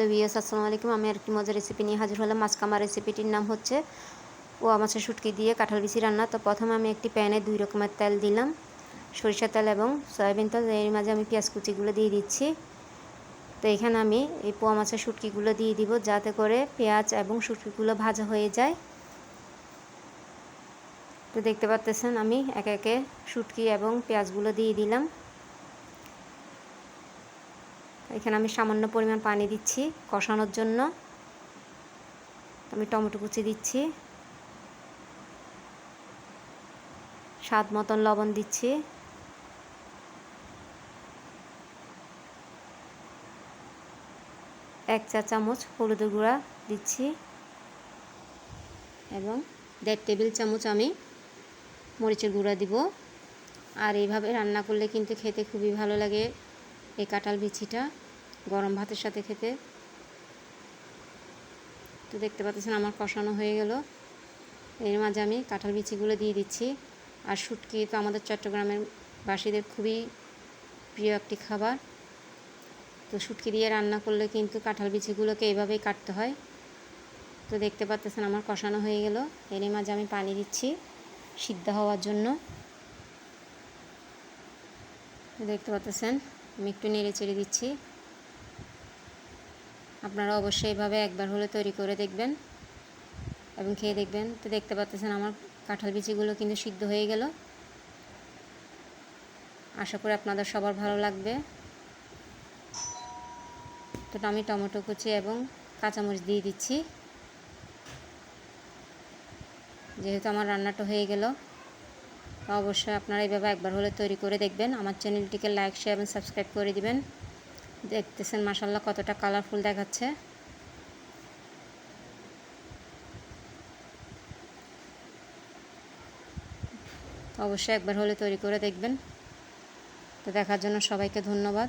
লেভিয়াস আসসালামু আলাইকুম। আমি আর একটি মজার রেসিপি নিয়ে হাজির হলাম। কামার রেসিপিটির নাম হচ্ছে ও মাছের শুটকি দিয়ে কাঁঠাল বিচি রান্না। তো প্রথমে আমি একটি প্যানে দুই রকমের তেল দিলাম সরিষা তেল এবং সয়াবিন তেল। এর মাঝে আমি পেঁয়াজ কুচিগুলো দিয়ে দিচ্ছি। তো এখানে আমি এই পোয়া মাছের শুটকিগুলো দিয়ে দিব, যাতে করে পেঁয়াজ এবং শুটকিগুলো ভাজা হয়ে যায়। তো দেখতে পাচ্তেছেন, আমি একে একে শুটকি এবং পেঁয়াজগুলো দিয়ে দিলাম। এখানে আমি সামান্য পরিমাণ পানি দিচ্ছি কষানোর জন্য। আমি টমেটো কুচি দিচ্ছি। স্বাদ মতন লবণ দিচ্ছি। এক চা চামচ হলুদের গুঁড়া দিচ্ছি এবং দেড় টেবিল চামচ আমি মরিচের গুঁড়া দিব। আর এইভাবে রান্না করলে কিন্তু খেতে খুবই ভালো লাগে। এই কাঁঠাল বিচিটা গরম ভাতের সাথে খেতে। তো দেখতে পাচ্ছেন আমার কষানো হয়ে গেল। এর মাঝে আমি কাঁঠাল বিচিগুলো দিয়ে দিচ্ছি। আর শুটকি তো আমাদের চট্টগ্রামের বাসীদের খুবই প্রিয় একটি খাবার। তো শুটকি দিয়ে রান্না করলে কিন্তু কাঁঠাল বিচিগুলোকে এভাবেই কাটতে হয়। তো দেখতে পাচ্ছেন আমার কষানো হয়ে গেল। এর মাঝে আমি পানি দিচ্ছি সিদ্ধ হওয়ার জন্য। দেখতে পাচ্ছেন আমি একটু নেড়ে চেড়ে দিচ্ছি। আপনারা অবশ্যই এভাবে একবার হলে তৈরি করে দেখবেন এবং খেয়ে দেখবেন। তো দেখতে পাচ্ছেন আমার কাঁঠাল বিচিগুলো কিন্তু সিদ্ধ হয়ে গেল। আশা করি আপনাদের সবার ভালো লাগবে। তো আমি টমেটো কুচি এবং কাঁচামরিচ দিয়ে দিচ্ছি। যেহেতু আমার রান্নাটা হয়ে গেল। অবশ্যই আপনারা এইভাবে একবার হলে তৈরি করে দেখবেন। আমার চ্যানেলটিকে লাইক শেয়ার এবং সাবস্ক্রাইব করে দিবেন। দেখতেছেন মাসাল্লাহ কতটা কালারফুল দেখাচ্ছে। অবশ্যই একবার হলে তৈরি করে দেখবেন। তো দেখার জন্য সবাইকে ধন্যবাদ।